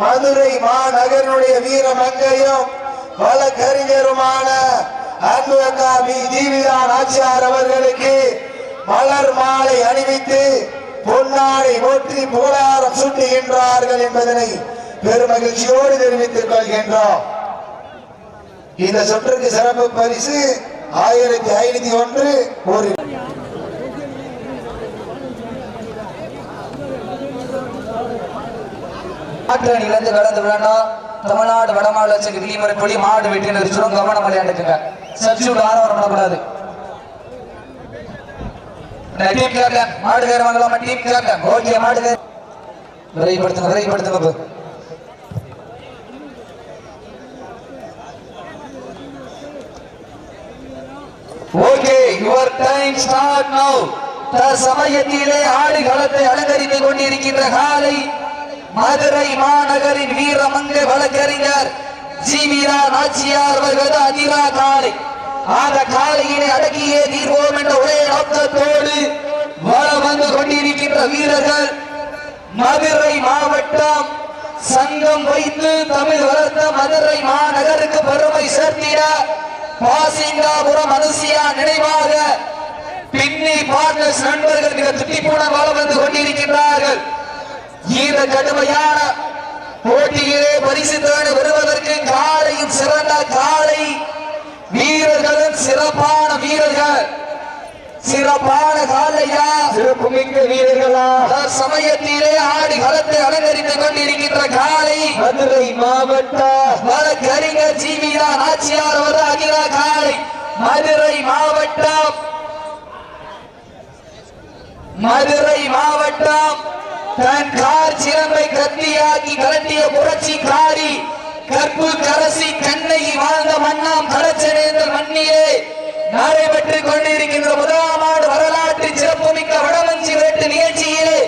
மதுரை மாநகரனுடைய வீர மங்கையும் வழக்கறிஞருமான அன்புகாமி தீவிதா நாச்சியார் அவர்களுக்கு மலர் மாலை அணிவித்து பொன்னாடை போற்றி புகழாரம் சுட்டுகின்றார்கள் என்பதனை பெருமகிழ்ச்சியோடு தெரிவித்துக் கொள்கின்றோம். இந்த சுற்றுக்கு சிறப்பு பரிசு ஆயிரத்தி ஐநூத்தி ஒன்று ஒரு மாற்றணியிலிருந்து கடந்து விழணும் தமிழ்நாடு வடமாநிலத்துக்கு விதிமுறை படி மாடு வெட்டினர் சுரம் கவனம் விளையாண்டுக்குங்க சப்ஸ்டியூட் ஆரவாரம் பண்ணக்கூடாது டீம் கேப்டன் மாடு வாங்கலாமா? டீம் கேப்டன் ஓகே மாடு வேற. விரைவுபடுத்துங்க விரைவுபடுத்துங்க ஓகே யுவர் டைம் ஸ்டார்ட் தற்சமயத்திலே ஆடுகளத்தை அலங்கரித்துக் கொண்டிருக்கின்ற காலை மதுரை மாநகரின் வீரமங்க வழக்கறிஞர் ஜீவிரா நாச்சியார் அவர்களது அதிரா காலை அந்த காலையினை அடக்கியே தீர்வோம் என்ற ஒரே நோக்கத்தோடு வர வந்து கொண்டிருக்கின்ற வீரர்கள் மதுரை மாவட்டம் சங்கம் வைத்து தமிழ் வளர்த்த மதுரை மாநகருக்கு பெருமை சேர்த்திட பாசிங்காபுரம் அனுசியா நினைவாக பின்னி பார்ட்னர்ஸ் நண்பர்கள் மிக துட்டிப்பூன வாழ வந்து கொண்டிருக்கின்றார்கள். இந்த கடுமையான போட்டியிலே பரிசு தேடி வருவதற்கு காலையும் சிறந்த காலை வீரர்களும் சிறப்பான வீரர்கள். சிறப்பான காலையா? சிறப்பு மிக்க வீரர்களா சமயத்திலே ஆடி களத்தை அலங்கரித்துக் கொண்டிருக்கின்ற காலை மதுரை மாவட்ட வழக்கறிஞர் ஜீவிதா நாச்சியார் அவர் அகிலா காலை மதுரை மாவட்டம். மதுரை மாவட்டம். தன் கார் சிறம்பை கத்தியாக்கி கலட்டிய புரட்சிக்காரி கற்பு கரசி கண்ணகி வாழ்ந்த மண்ணாம் கடச்சனேந்தல் மண்ணிலே. நடைபெற்றுக் கொண்டிருக்கின்ற முதலாம் ஆண்டு வரலாற்று சிறப்புமிக்க வடமஞ்சி வேட்டு நிகழ்ச்சியிலே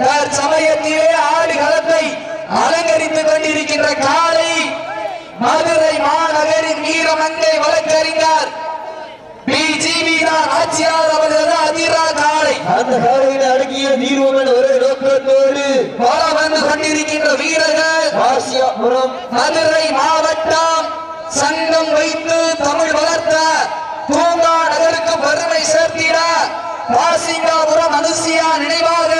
தற்சமயத்திலே ஆடு களத்தை அலங்கரித்துக் கொண்டிருக்கின்ற காலை மதுரை மாநகரின் வீரமங்கை வழக்கறிஞர். பிஜிபி தான் ஆட்சியாளர் அவர்களது அதிரா காலை அந்த காலையில் அடங்கிய தீர்வோம் என்ற ஒரே வர வந்து கொண்டிருக்கின்ற வீரர்கள் ஆசியாபுரம் மதுரை மாவட்டம் சங்கம் வைத்து தமிழ் வளர்த்த பூங்கா நகருக்கு பெருமை சேர்த்திட பாசிங்காபுரம் அனுசியா நினைவாக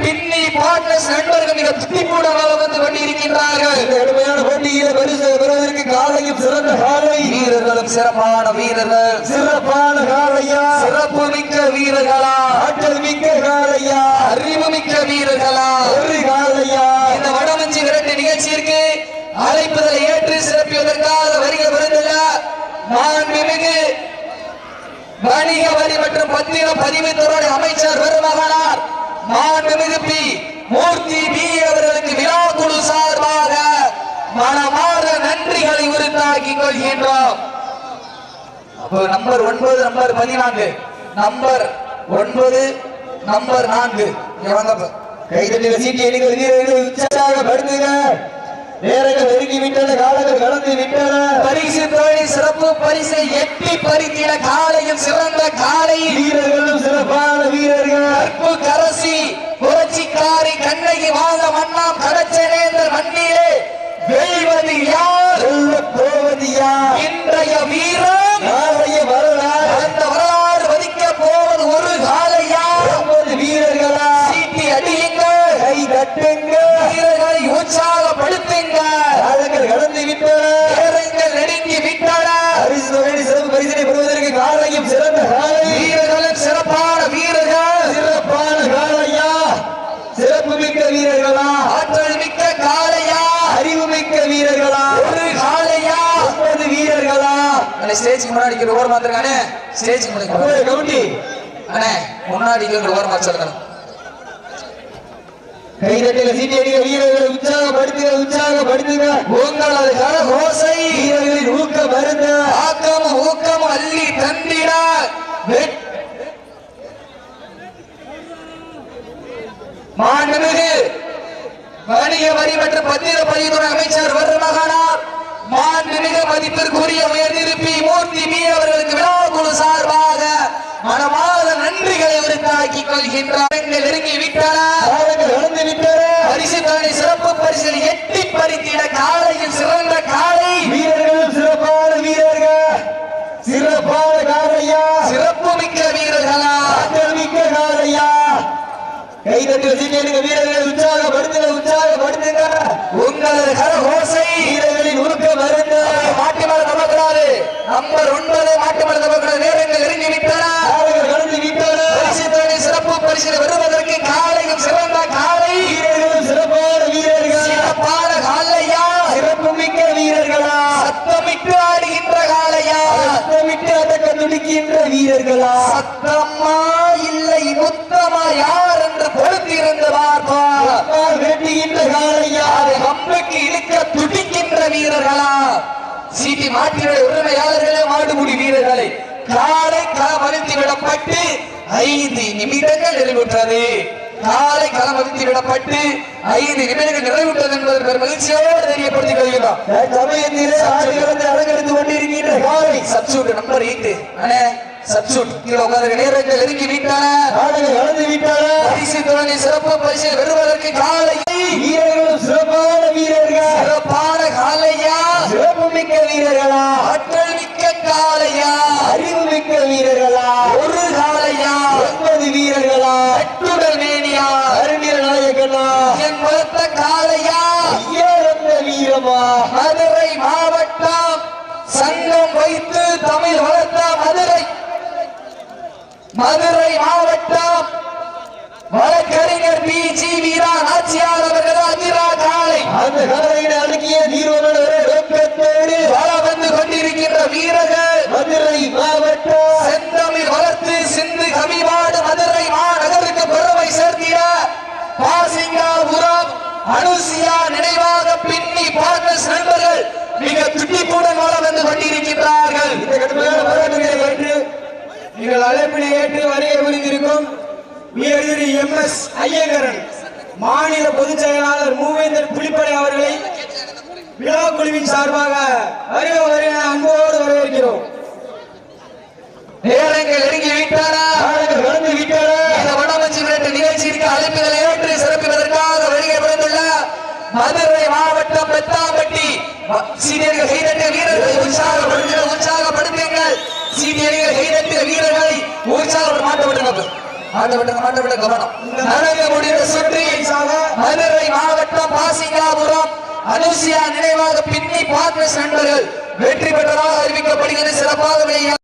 பின்னி பார்ட்னர்ஸ் நண்பர்கள் மிக துட்டிப்பூடமாக வந்து கொண்டிருக்கின்றார்கள். கடுமையான போட்டியில பரிசு பெறுவதற்கு காலையும் சிறந்த காலை. வீரர்களும் சிறப்பான வீரர்கள். சிறப்பான காலையா? சிறப்பு மிக்க வீரர்களா? ஆற்றல் மிக்க காலையா? அறிவு மிக்க வீரர்களா? மாண்புமிகு வணிக வரி மற்றும் பத்திர பதிவுத்துறை அமைச்சர் பெருமகனார் மாண்புமிகு பி மூர்த்தி பி அவர்களுக்கு விழா குழு சார்பாக மனமாற நன்றிகளை உரித்தாக்கிக் கொள்கின்றோம் அப்போ நம்பர் ஒன்பது நம்பர் பதினான்கு நம்பர் ஒன்பது நம்பர் நான்கு இங்க வாங்க அப்ப. கைதட்டில சீட்டி எண்ணிக்கை உற்சாகப்படுத்துங்க நேரங்கள் நெருங்கி விட்டன காலங்கள் கடந்து விட்டன பரிசு தொழில் சிறப்பு பரிசை எட்டி பறித்திட காலையும் சிறந்த காலை. வீரர்களும் சிறப்பான வீரர்கள். கற்பு கரசி புரட்சிக்காரி கண்ணகி வாழ்ந்த மண்ணாம் கடச்சனேந்தர் மண்ணிலே. வெல்வது யார்? போவது யார்? இன்றைய வீரம். நாளைய வரலாறு. அந்த வரலாறு வதிக்க போவது ஒரு காலையா ஒன்பது வீரர்களா? சீட்டி அடியுங்கள். கை தட்டுங்க வீரர்களை உற்சாகப்படுத்துங்க நேரங்கள் நெருங்கி பரிசு தொகையை சிறப்பு பரிசினை பெறுவதற்கு காலையும் சிறந்த காலை. வீரர்களும் சிறப்பான வீரர்கள். சிறப்பான காலையா? சிறப்பு மிக்க வீரர்களா? ஆற்றல் மிக்க காளையா அறிவு மிக்க வீரர்களா? ஒரு ஒன்பது வீரர்களா? அண்ணே ஸ்டேஜுக்கு முன்னாடி ஓரம் மாத்திருக்கானே ஸ்டேஜுக்கு முன்னாடி கவுண்டி அண்ணே முன்னாடி ஓரம் மாத்திருக்கானே கைதட்டில சீட்டி அடிக்க வீரர்களை உற்சாகப்படுத்துக உற்சாகப்படுத்துக. உங்களது ஓசை. வீரர்களின் ஊக்க மருந்த ஆக்கம் ஊக்கம் அள்ளி தந்திடார் மாண்புமிகு வணிக வரி மற்றும் பத்திர பதிவுத்துறை அமைச்சர் வருமகனார் மாண்புமிகு மதிப்பிற்குரிய உயர்நிருப்பி மூர்த்தி மீ அவர்களுக்கு விழா குழு சார்பாக மனமாத நன்றிகளை உரித்தாக்கிக் கொள்கின்றார் நெருங்கி விட்டனர் தீட காலையில் சிறந்த காலை வீரர்கள் சிறப்பான வீரர்கள். சிறப்பான காரையா சிறப்பு மிக்க வீரர்களா. மிக்க காரையா கைதட்டி வச்சுட்டு வீரர்களை உற்சாகப்படுத்துங்க உற்சாகப்படுத்துங்க. உங்களது கரகோ வீரர்களா? சீட்டி மாட்டினுடைய உரிமையாளர்களே மாடுமுடி வீரர்களே. காலை களமறித்து விடப்பட்டு ஐந்து நிமிடங்கள் நிறைவுற்றது. காலை களமறித்து விடப்பட்டு ஐந்து நிமிடங்கள் நிறைவுற்றது என்பதை பெரும் மகிழ்ச்சியோடு தெரியப்படுத்திக் கொள்கிறோம் சமயத்திலே அலங்கரித்து கொண்டிருக்கின்ற காலை சப்சூட் நம்பர் எயிட் அண்ணே சப்சூட் கீழே உட்கார்ந்து நேரங்கள் நெருங்கி விட்டன காலங்கள் கடந்து விட்டன பரிசு துணை சிறப்பு பரிசு பெறுவதற்கு காலை வீரர்களும் சிறப்பான வீரர்கள். சிறப்பான காலையா? சிறப்பு மிக்க வீரர்களா. ஆற்றல் மிக்க காலையா? அறிவு மிக்க வீரர்களா. ஒரு காலையா ஒன்பது வீரர்களா கட்டுடல் மேனியா அருமைய நாயகனா என் வளர்த்த காலையா ஐயாயிரந்த வீரமா மதுரை மாவட்டம் சங்கம் வைத்து தமிழ் வளர்த்த மதுரை மதுரை மாவட்டம் வழக்கறிஞர் பி. ஜி. வீரா நாச்சியார் அவர்கள் அதிரா காலை. அந்த காலையினை அடக்கிய தீர்வமான வள வந்து கொண்டிருக்கின்ற வீரர்கள் மதுரை மாவட்டம். செந்தமிழ் வளர்த்து சிந்து கவிவாடு மதுரை மாநகருக்கு பெருமை சேர்த்திட பாசிங்காபுரம் அனுசியா நினைவாக பின்னி பார்ட்னர்ஸ் நண்பர்கள் மிக துட்டிப்புடன் வள வந்து கொண்டிருக்கின்றார்கள். நீங்கள் அழைப்பினை ஏற்று வருகை புரிந்திருக்கும் உயர்திரு எம் எஸ் ஐயங்கரன் மாநில பொதுச் செயலாளர் மூவேந்தர் புலிப்படை அவர்களை விழா குழுவின் சார்பாக வருக வருக அன்போடு வரவேற்கிறோம். நேரங்கள் நெருங்கி விட்டன காலங்கள் கடந்து விட்டன இந்த வடமஞ்சி விரட்டு நிகழ்ச்சிக்கு அழைப்புகளை ஏற்று சிறப்பிப்பதற்காக வருகை புரிந்துள்ள மதுரை மாவட்டம் பெத்தாம்பட்டி சீனியர்கள் வீரர்களை உற்சாகப்படுத்த உற்சாகப்படுத்துங்கள் சீனியர்கள் கைதட்டிய வீரர்களை கவனம். நடக்க முடிந்த சுற்றி மதுரை மாவட்டம் பாசிங்காபுரம் அனுசியா நினைவாக பின்னி பார்ட்னர்ஸ் நண்பர்கள் வெற்றி பெற்றதாக அறிவிக்கப்படுகிறது. சிறப்பாக விளையாட